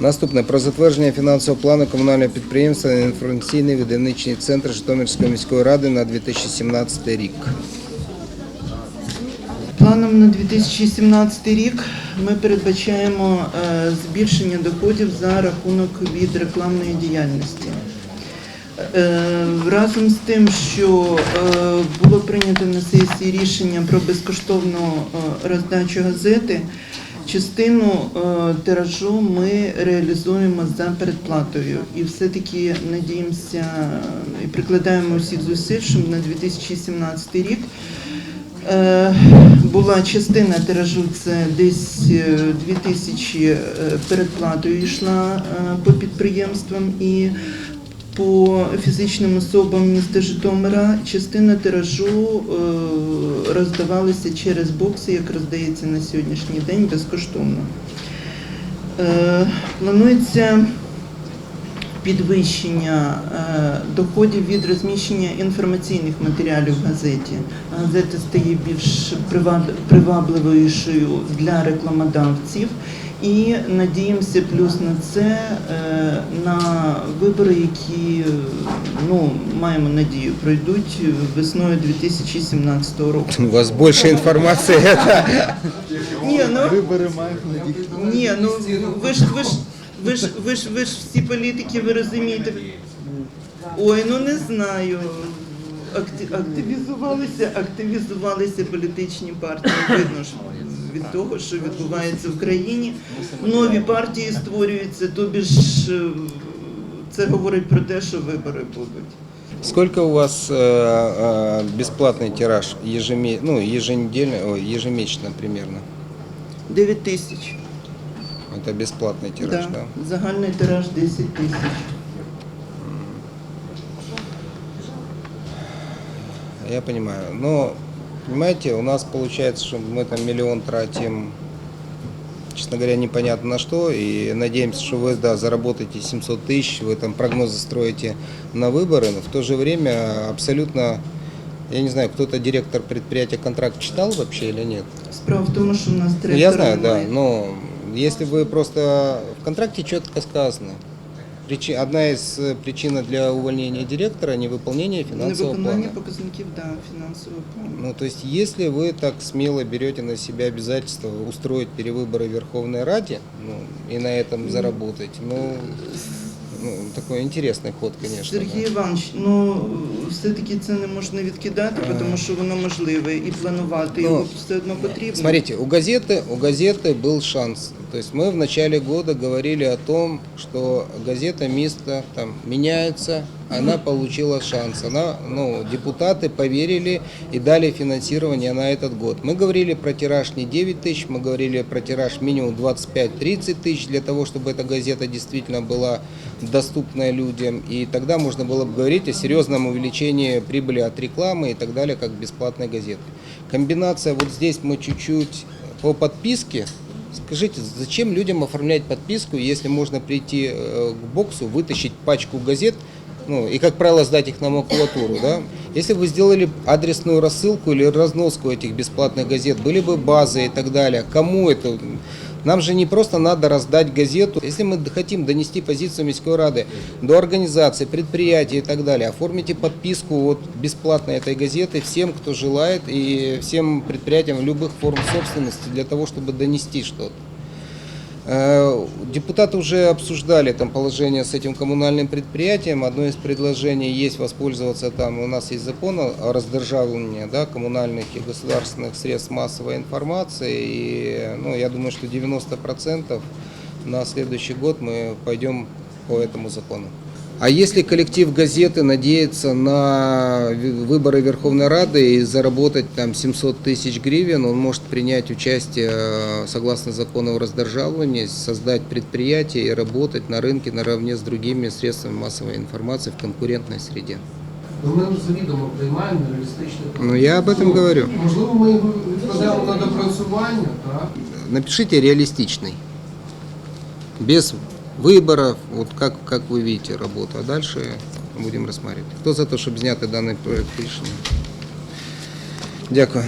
Наступне про затвердження фінансового плану комунального підприємства інформаційний видавничий центр Житомирської міської ради на 2017 рік. Планом на 2017 рік ми передбачаємо е, збільшення доходів за рахунок від рекламної діяльності. Е, Разом з тим, що е, було прийнято на сесії рішення про безкоштовну роздачу газети, частину е, тиражу ми реалізуємо за передплатою. І все-таки надіємося і прикладаємо всіх зусиль, щоб на 2017 рік Е, була частина тиражу, це десь е, 2 тисячі е, передплатою йшла по підприємствам і по фізичним особам міста Житомира. Частина тиражу е, роздавалася через бокси, як роздається на сьогоднішній день безкоштовно. Е, Планується підвищення е, доходів від розміщення інформаційних матеріалів в газеті. Газета стає більш приваб- привабливішою для рекламодавців. І надіємося плюс на це е, на вибори, які ну маємо надію пройдуть весною 2017 року. У вас більше інформації. Ні, ну Вибори мають надію. ні, ну ви ж ви ж ви ж ви ж ви ж всі політики, ви розумієте. Ой, ну не знаю. Акти- Активізувалися, активізувалися політичні партії. Видно ж від того, що відбувається в країні. Нові партії створюються, тобі ж е, це говорить про те, що вибори будуть. Сколько у вас э, э, бесплатный тираж ежеме- ну, еженедельно, ой, ежемесячно примерно? 9 тисяч. Это бесплатный тираж, Да. да? Загальний тираж 10 тисяч. Я понимаю. Но, понимаете, у нас получается, что мы там миллион тратим, честно говоря, непонятно на что. И надеемся, что вы, да, заработаете 700 тысяч, вы там прогнозы строите на выборы, но в то же время абсолютно, я не знаю, кто-то директор предприятия контракт читал вообще или нет? Справа в тому, що в нас Ну, я знаю, да, но если вы просто в контракте четко сказано, причи- одна из э, причин для увольнения директора невыполнение финансового Невиконання плана. показників да, фінансового плану. Ну, то есть, если вы так смело берете на себя обязательство устроить перевыборы в Верховной Раде, ну, и на этом заработать, ну, ну, такой интересный ход, конечно. Сергій да. Іванович, ну все-таки це не можна відкидати, тому що воно можливе і планувати Ну, його все одно потрібно. Смотрите, у газеты, у газеты был шанс. то есть мы в начале года говорили о том, что газета «Место» там меняется, она получила шанс. Она, ну, депутаты поверили и дали финансирование на этот год. Мы говорили про тираж не 9 тысяч, мы говорили про тираж минимум 25-30 тысяч для того, чтобы эта газета действительно была доступная людям. И тогда можно было бы говорить о серьезном увеличении прибыли от рекламы и так далее, как бесплатной газеты. Комбинация вот здесь мы чуть-чуть по подписке. Скажите, зачем людям оформлять подписку, если можно прийти э, к боксу, вытащить пачку газет, ну и, как правило, сдать их на макулатуру, да? Если бы вы сделали адресную рассылку или разноску этих бесплатных газет, были бы базы и так далее, кому это? Нам же не просто надо раздать газету. Если мы хотим донести позицию Міської Рады до организаций, предприятий и так далее, оформите подписку вот бесплатно этой газеты всем, кто желает, и всем предприятиям любых форм собственности для того, чтобы донести что-то. Э, Депутаты уже обсуждали там положение с этим коммунальным предприятием. Одно из предложений есть воспользоваться там, у нас есть закон о раздержавлении да, коммунальных и государственных средств массовой информации. И ну, я думаю, что 90% на следующий год мы пойдем по этому закону. А если коллектив газеты надеется на ви- выборы Верховной Рады и заработать там 700 тысяч гривен, он может принять участие э, согласно закону о раздержавлении, создать предприятие и работать на рынке наравне с другими средствами массовой информации в конкурентной среде. Ну, Ми завідомо приймаємо реалістичне Ну, я об этом говорю. Можливо, ми його відкладемо на допрацювання, так? Напишите реалистичный, без выборов, вот как, как вы видите работу, а дальше будем рассматривать. Кто за то, чтобы зняти данный проект рішення? Дякую.